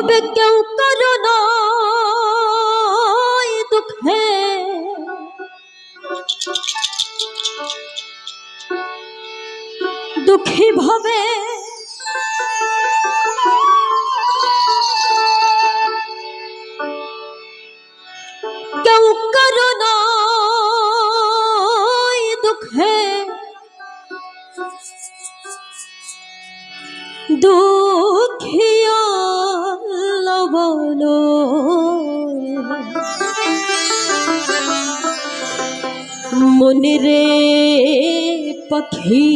ভাবে কেউ কারও নয় দুঃখে। দুঃখী ভাবে কেউ কারও নয় দুঃখে লবণ মনে রে পাখি।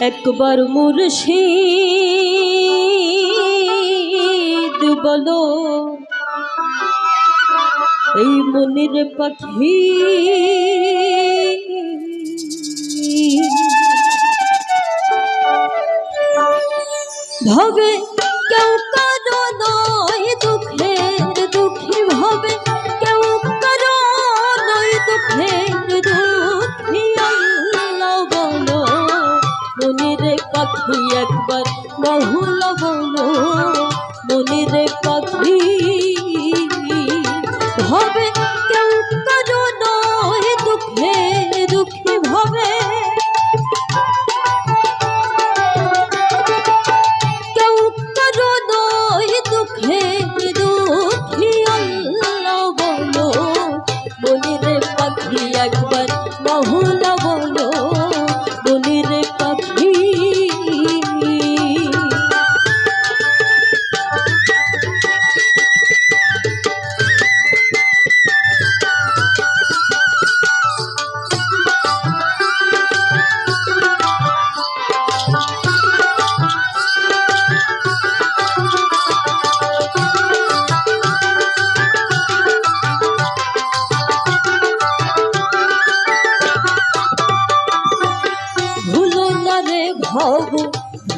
একবার মুর্শিদ বলো এই মনের পাখি। ভাবে, কেউ কারও নয় দুঃখের, দুঃখী ভাবে। কেউ কারও নয় দুঃখের, দুঃখী আল্লাহ বলো। মনের পাখি একবার বহুল বলো। মনের পাখি ভাবে, কেউ বহুলা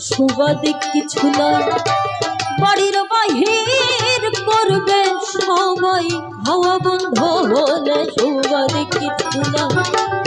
সুবাদে কিছু না। বাড়ির বাহির করবে সবাই হাওয়া বন্ধ হলে সুবাদে কিছু নয়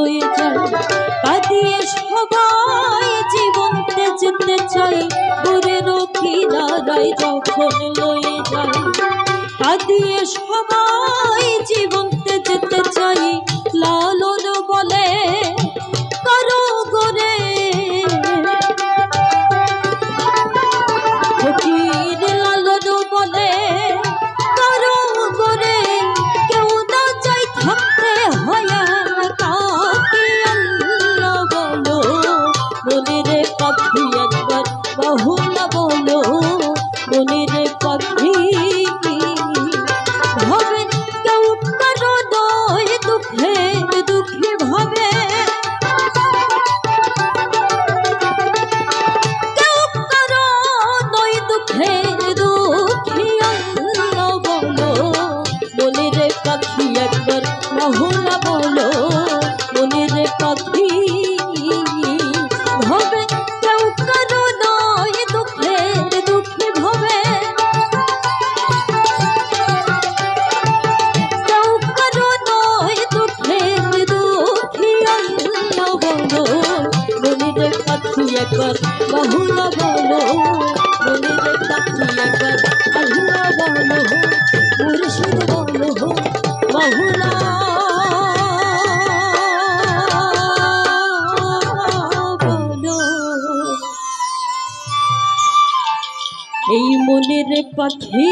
লয়ে চলে কাঁদিয়ে সবাই জীবন যেতে চাই করে রক্ষী দাঁড়াই যখন লয়ে যায়। কাঁদিয়ে সবাই জীবন পাখি একবার। মহুলা বলো ভবে কেউ নয় দুঃখে দুঃখে ভবে। কেউ কারও নয় দুঃখে দুঃখী আল্লাহ বলো। মনের পাখি একবার বহুলা বলো, মনের পাখি এই মনের পাখি